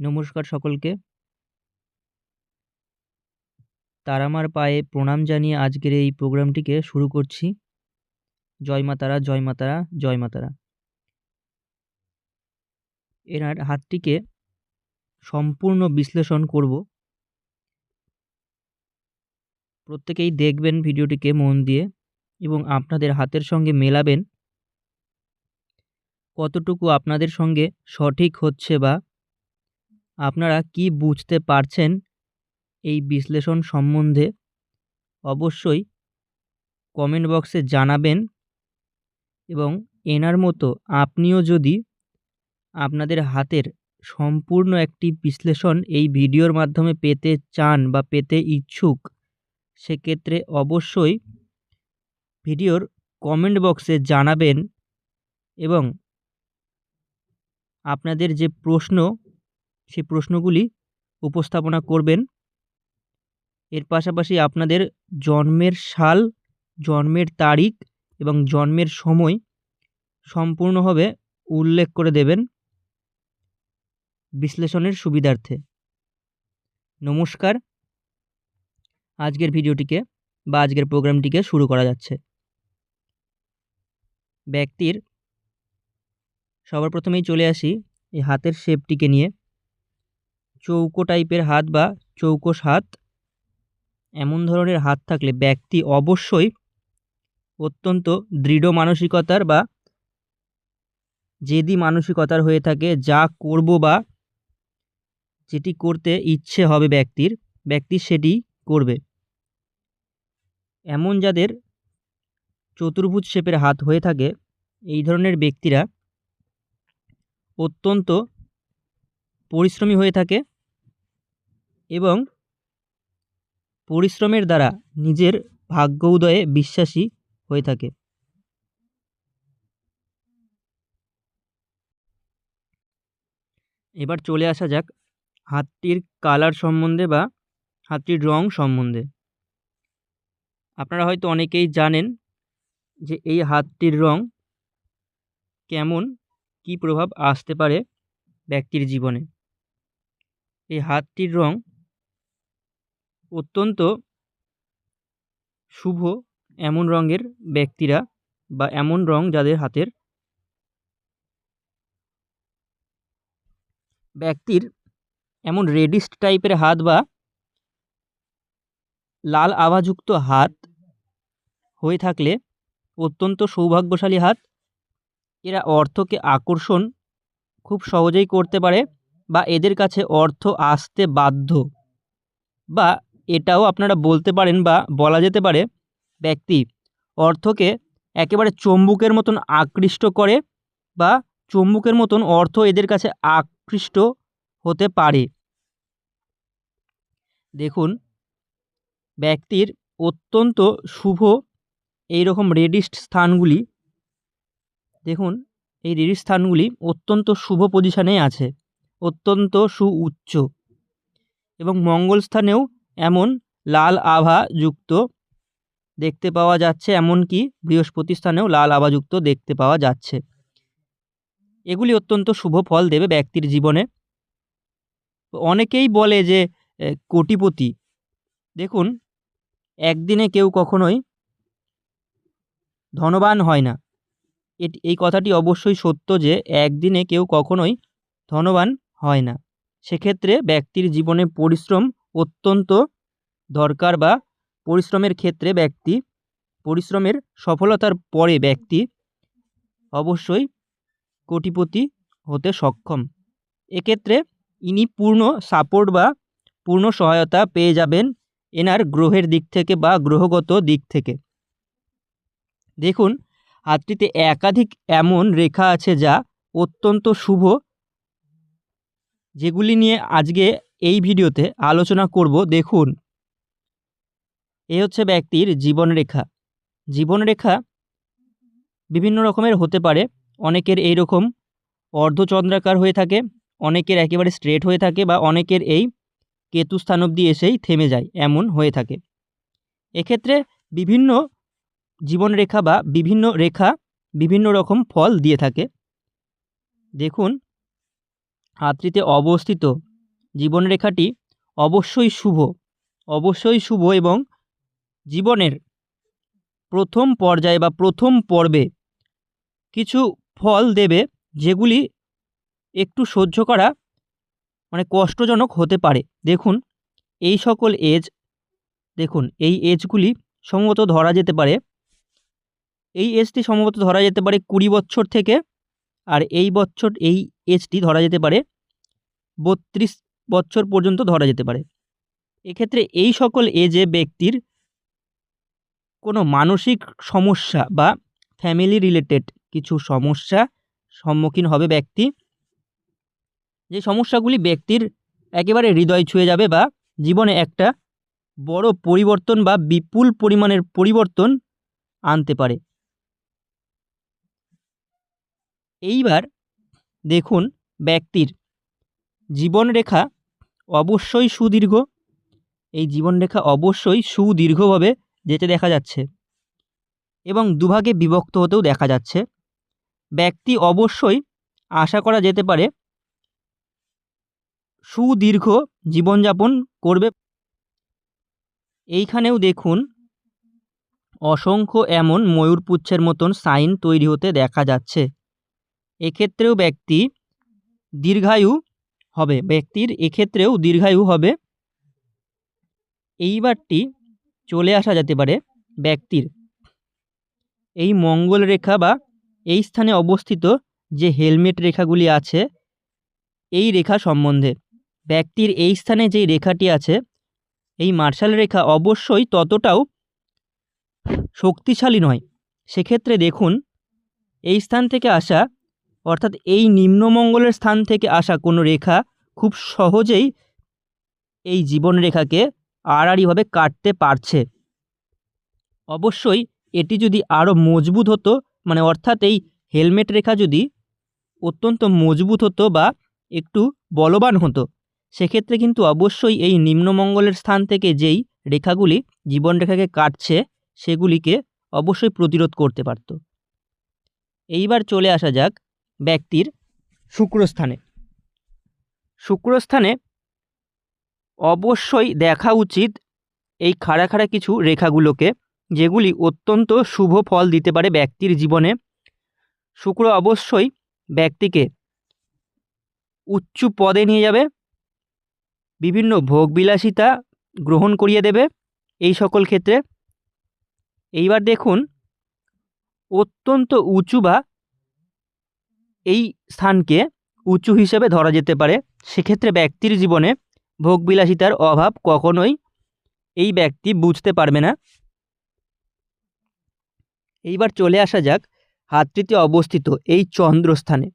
নমস্কার সকলকে। তারামার পায়ে প্রণাম জানিয়ে আজকের এই প্রোগ্রামটিকে শুরু করছি। জয় মা তারা, জয় মা তারা, জয় মা তারা। এনার হাতটিকে সম্পূর্ণ বিশ্লেষণ করব। প্রত্যেকেই দেখবেন ভিডিওটিকে মন দিয়ে এবং আপনাদের হাতের সঙ্গে মেলাবেন কতটুকু আপনাদের সঙ্গে সঠিক হচ্ছে বা আপনারা কি বুঝতে পারছেন এই বিশ্লেষণ সম্বন্ধে? অবশ্যই কমেন্ট বক্সে জানাবেন এবং এনার মতো আপনিও যদি আপনাদের হাতের সম্পূর্ণ একটি বিশ্লেষণ এই ভিডিওর মাধ্যমে পেতে চান বা পেতে ইচ্ছুক, সেক্ষেত্রে অবশ্যই ভিডিওর কমেন্ট বক্সে জানাবেন এবং আপনাদের যে প্রশ্ন সেই প্রশ্নগুলি উপস্থাপনা করবেন। এর পাশাপাশি আপনাদের জন্মের সাল, জন্মের তারিখ এবং জন্মের সময় সম্পূর্ণভাবে উল্লেখ করে দেবেন বিশ্লেষণের সুবিধার্থে। নমস্কার। আজকের ভিডিওটিকে বা আজকের প্রোগ্রামটিকে শুরু করা যাচ্ছে। ব্যক্তির সবার প্রথমেই চলে আসি এই হাতের শেপটিকে নিয়ে। চৌকো টাইপের হাত বা চৌকোস হাত এমন ধরনের হাত থাকলে ব্যক্তি অবশ্যই অত্যন্ত দৃঢ় মানসিকতার বা জেদি মানসিকতার হয়ে থাকে, যা করব বা যেটি করতে ইচ্ছে হবে ব্যক্তির, ব্যক্তি সেটি করবে। এমন যাদের চতুর্ভুজ শেপের হাত হয়ে থাকে, এই ধরনের ব্যক্তিরা অত্যন্ত পরিশ্রমী হয়ে থাকে এবং পরিশ্রমের দ্বারা নিজের ভাগ্য উদয়ে বিশ্বাসী হয়ে থাকে। এবার চলে আসা যাক হাতটির কালার সম্বন্ধে বা হাতটির রং সম্বন্ধে। আপনারা হয়তো অনেকেই জানেন যে এই হাতটির রং কেমন, কি প্রভাব আসতে পারে ব্যক্তির জীবনে। এই হাতটির রং অত্যন্ত শুভ, এমন রঙের ব্যক্তিরা বা এমন রং যাদের হাতের ব্যক্তির এমন রেডিস্ট টাইপের হাত বা লাল আভাযুক্ত হাত হয়ে থাকলে অত্যন্ত সৌভাগ্যশালী হাত। এরা অর্থকে আকর্ষণ খুব সহজেই করতে পারে। বা এদের কাছে অর্থ আসতে বাধ্য বা এটাও আপনারা বলতে পারেন বা বলা যেতে পারে ব্যক্তি অর্থকে একেবারে চম্বুকের মতন আকৃষ্ট করে বা চম্বুকের মতন অর্থ এদের কাছে আকৃষ্ট হতে পারে। দেখুন, ব্যক্তির অত্যন্ত শুভ এই রকম রেডিস্ট স্থানগুলি, দেখুন, এই রেডিস্ট স্থানগুলি অত্যন্ত শুভ পজিশানে আছে। অত্যন্ত সুউচ্চ এবং মঙ্গল স্থানেও এমন লাল আভা যুক্ত দেখতে পাওয়া যাচ্ছে, এমনকি বৃহস্পতি স্থানেও লাল আভাযুক্ত দেখতে পাওয়া যাচ্ছে। এগুলি অত্যন্ত শুভ ফল দেবে ব্যক্তির জীবনে। অনেকেই বলে যে কোটিপতি। দেখুন, একদিনে কেউ কখনোই ধনবান হয় না। এই কথাটি অবশ্যই সত্য যে, একদিনে কেউ কখনোই ধনবান হয় না। সেক্ষেত্রে ব্যক্তির জীবনে পরিশ্রম অত্যন্ত দরকার বা পরিশ্রমের ক্ষেত্রে ব্যক্তি, পরিশ্রমের সফলতার পরে ব্যক্তি অবশ্যই কোটিপতি হতে সক্ষম। এক্ষেত্রে ইনি পূর্ণ সাপোর্ট বা পূর্ণ সহায়তা পেয়ে যাবেন এনার গ্রহের দিক থেকে বা গ্রহগত দিক থেকে। দেখুন, হাতটিতে একাধিক এমন রেখা আছে যা অত্যন্ত শুভ যেগুলি নিয়ে আজকে এই ভিডিওতে আলোচনা করব, দেখুন। এ হচ্ছে ব্যক্তির জীবনরেখা। জীবনরেখা বিভিন্ন রকমের হতে পারে। অনেকের এই রকম অর্ধচন্দ্রাকার হয়ে থাকে, অনেকের একেবারে স্ট্রেট হয়ে থাকে বা অনেকের এই কেতু স্থান অবধি এসেই থেমে যায়, এমন হয়ে থাকে। এক্ষেত্রে বিভিন্ন জীবনরেখা বা বিভিন্ন রেখা বিভিন্ন রকম ফল দিয়ে থাকে। দেখুন হাতটিতে অবস্থিত। জীবনরেখাটি অবশ্যই শুভ অবশ্যই শুভ এবং জীবনের প্রথম পর্যায়ে বা প্রথম পর্বে কিছু ফল দেবে যেগুলি একটু সহ্য করা মানে কষ্টজনক হতে পারে। দেখুন, এই সকল এজ, দেখুন, এই এজগুলি সম্ভবত ধরা যেতে পারে। এই এজটি সম্ভবত ধরা যেতে পারে কুড়ি বছর থেকে, আর এই বছর, এই এজটি ধরা যেতে পারে। বত্রিশ বছর পর্যন্ত ধরা যেতে পারে। এক্ষেত্রে এই সকল এজে ব্যক্তির কোনো মানসিক সমস্যা বা ফ্যামিলি রিলেটেড কিছু সমস্যা সম্মুখীন হবে ব্যক্তি। যে সমস্যাগুলি ব্যক্তির একেবারে হৃদয় ছুঁয়ে যাবে বা জীবনে একটা বড় পরিবর্তন বা বিপুল পরিমাণের পরিবর্তন আনতে পারে। এইবার দেখুন ব্যক্তির জীবনরেখা অবশ্যই সুদীর্ঘ। এই জীবনরেখা অবশ্যই সুদীর্ঘভাবে যেতে দেখা যাচ্ছে এবং দুভাগে বিভক্ত হতেও দেখা যাচ্ছে। ব্যক্তি অবশ্যই আশা করা যেতে পারে সুদীর্ঘ জীবনযাপন করবে। এইখানেও দেখুন অসংখ্য এমন ময়ূরপুচ্ছের মতন সাইন তৈরি হতে দেখা যাচ্ছে। এক্ষেত্রেও ব্যক্তি দীর্ঘায়ু হবে। ব্যক্তির এক্ষেত্রেও দীর্ঘায়ু হবে। এইবারটি চলে আসা যেতে পারে ব্যক্তির। এই মঙ্গল রেখা বা এই স্থানে অবস্থিত যে হেলমেট রেখাগুলি আছে, এই রেখা সম্বন্ধে। ব্যক্তির এই স্থানে যেই রেখাটি আছে, এই মার্শাল রেখা অবশ্যই ততটাও শক্তিশালী নয়। সেক্ষেত্রে দেখুন, এই স্থান থেকে আসা অর্থাৎ এই নিম্নমঙ্গলের স্থান থেকে আসা কোনো রেখা খুব সহজেই এই জীবন রেখাকে আড়াআড়িভাবে কাটতে পারছে। অবশ্যই এটি যদি আরও মজবুত হতো মানে অর্থাৎ এই হেলমেট রেখা যদি অত্যন্ত মজবুত হতো বা একটু বলবান হতো, সেক্ষেত্রে কিন্তু অবশ্যই এই নিম্নমঙ্গলের স্থান থেকে যেই রেখাগুলি জীবনরেখাকে কাটছে, সেগুলিকে অবশ্যই প্রতিরোধ করতে পারত। এইবার চলে আসা যাক ব্যক্তির শুক্রস্থানে। শুক্রস্থানে অবশ্যই দেখা উচিত এই খাড়া খাড়া কিছু রেখাগুলোকে, যেগুলি অত্যন্ত শুভ ফল দিতে পারে ব্যক্তির জীবনে। শুক্র অবশ্যই ব্যক্তিকে উচ্চ পদে নিয়ে যাবে, বিভিন্ন ভোগবিলাসিতা গ্রহণ করিয়ে দেবে এই সকল ক্ষেত্রে। এইবার দেখুন, অত্যন্ত উঁচু বা এই স্থানকে উঁচু হিসেবে ধরা যেতে পারে। সেক্ষেত্রে ব্যক্তির জীবনে ভোগবিলাসিতার অভাব কখনোই এই ব্যক্তি বুঝতে পারবে না। এইবার চলে আসা যাক হাতটিতে অবস্থিত এই চন্দ্রস্থানে।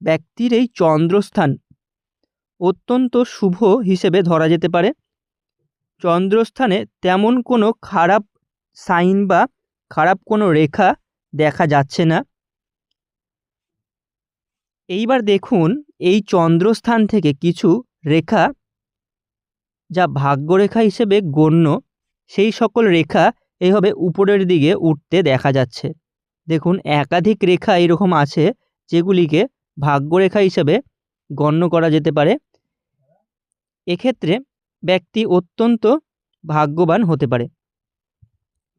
ব্যক্তির এই চন্দ্রস্থান অত্যন্ত শুভ হিসেবে ধরা যেতে পারে। চন্দ্রস্থানে তেমন কোনো খারাপ সাইন বা খারাপ কোনো রেখা দেখা যাচ্ছে না। এইবার দেখুন এই চন্দ্রস্থান থেকে কিছু রেখা যা ভাগ্যরেখা হিসেবে গণ্য, সেই সকল রেখা এইভাবে উপরের দিকে উঠতে দেখা যাচ্ছে। দেখুন একাধিক রেখা এরকম আছে যেগুলিকে ভাগ্যরেখা হিসেবে গণ্য করা যেতে পারে। এক্ষেত্রে ব্যক্তি অত্যন্ত ভাগ্যবান হতে পারে।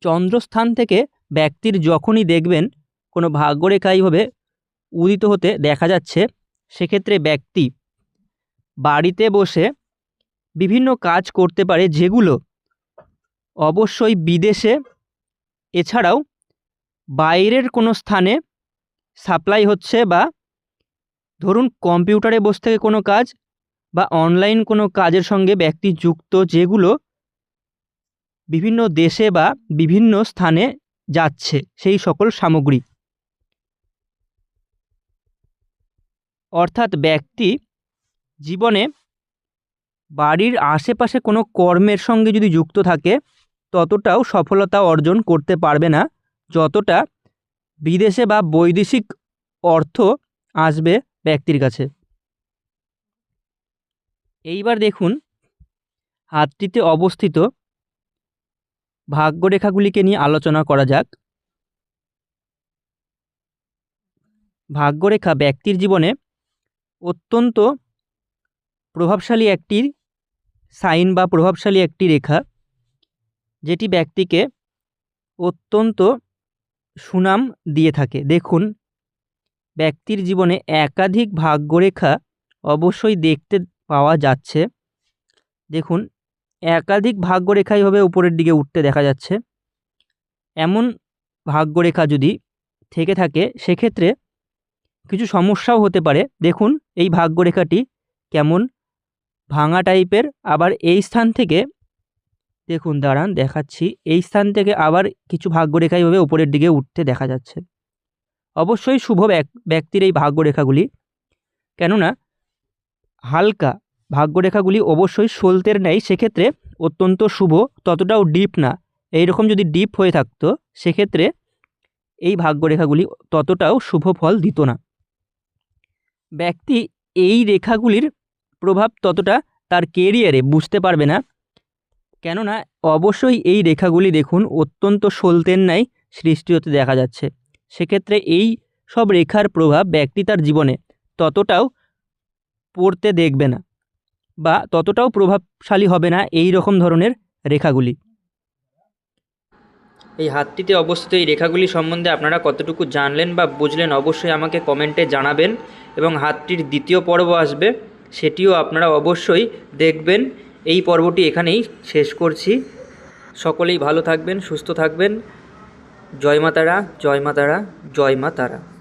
চন্দ্রস্থান থেকে ব্যক্তির যখনই দেখবেন কোনো ভাগ্যরেখা এইভাবে উদিত হতে দেখা যাচ্ছে, সেক্ষেত্রে ব্যক্তি বাড়িতে বসে বিভিন্ন কাজ করতে পারে যেগুলো অবশ্যই বিদেশে, এছাড়াও বাইরের কোনো স্থানে সাপ্লাই হচ্ছে বা ধরুন কম্পিউটারে বসে থেকে কোনো কাজ বা অনলাইন কোনো কাজের সঙ্গে ব্যক্তি যুক্ত যেগুলো বিভিন্ন দেশে বা বিভিন্ন স্থানে যাচ্ছে, সেই সকল সামগ্রী। অর্থাৎ ব্যক্তি জীবনে বাড়ির আশেপাশে কোনো কর্মের সঙ্গে যদি যুক্ত থাকে, ততটাও সফলতা অর্জন করতে পারবে না। যতটা বিদেশে বা বৈদেশিক অর্থ আসবে ব্যক্তির কাছে। এইবার দেখুন, হাতটিতে অবস্থিত ভাগ্যরেখাগুলিকে নিয়ে আলোচনা করা যাক। ভাগ্যরেখা ব্যক্তির জীবনে অত্যন্ত প্রভাবশালী একটি সাইন বা প্রভাবশালী একটি রেখা, যেটি ব্যক্তিকে অত্যন্ত সুনাম দিয়ে থাকে। দেখুন, ব্যক্তির জীবনে একাধিক ভাগ্যরেখা অবশ্যই দেখতে পাওয়া যাচ্ছে। দেখুন, একাধিক ভাগ্যরেখাই এইভাবে উপরের দিকে উঠতে দেখা যাচ্ছে। এমন ভাগ্যরেখা যদি থেকে থাকে, সেক্ষেত্রে কিছু সমস্যাও হতে পারে। দেখুন, এই ভাগ্যরেখাটি কেমন? ভাঙা টাইপের। আবার এই স্থান থেকে, দেখুন, দাঁড়ান, দেখাচ্ছি। এই স্থান থেকে আবার কিছু ভাগ্যরেখা এইভাবে উপরের দিকে উঠতে দেখা যাচ্ছে। অবশ্যই শুভ ব্যক- ব্যক্তির এই ভাগ্যরেখাগুলি। কেননা, হালকা ভাগ্যরেখাগুলি অবশ্যই সলতের নেই সেক্ষেত্রে অত্যন্ত শুভ, ততটাও ডিপ না। এই রকম যদি ডিপ হয়ে থাকতো, সেক্ষেত্রে এই ভাগ্যরেখাগুলি ততটাও শুভ ফল দিত না। ব্যক্তি এই রেখাগুলির প্রভাব ততটা তার কেরিয়ারে বুঝতে পারবে না। কেননা অবশ্যই এই রেখাগুলি দেখুন অত্যন্ত সলতের ন্যায় সৃষ্টি হতে দেখা যাচ্ছে। সেক্ষেত্রে এই সব রেখার প্রভাব ব্যক্তি তার জীবনে ততটাও পড়তে দেখবে না বা ততটাও প্রভাবশালী হবে না এই রকম ধরনের রেখাগুলি। এই হাতটিতে অবস্থিত এই রেখাগুলি সম্বন্ধে আপনারা কতটুকু জানলেন বা বুঝলেন অবশ্যই আমাকে কমেন্টে জানাবেন এবং হাতটির দ্বিতীয় পর্ব আসবে, সেটিও আপনারা অবশ্যই দেখবেন। এই পর্বটি এখানেই শেষ করছি। সকলেই ভালো থাকবেন, সুস্থ থাকবেন। জয় মাতারা জয় মাতারা, জয় মা তারা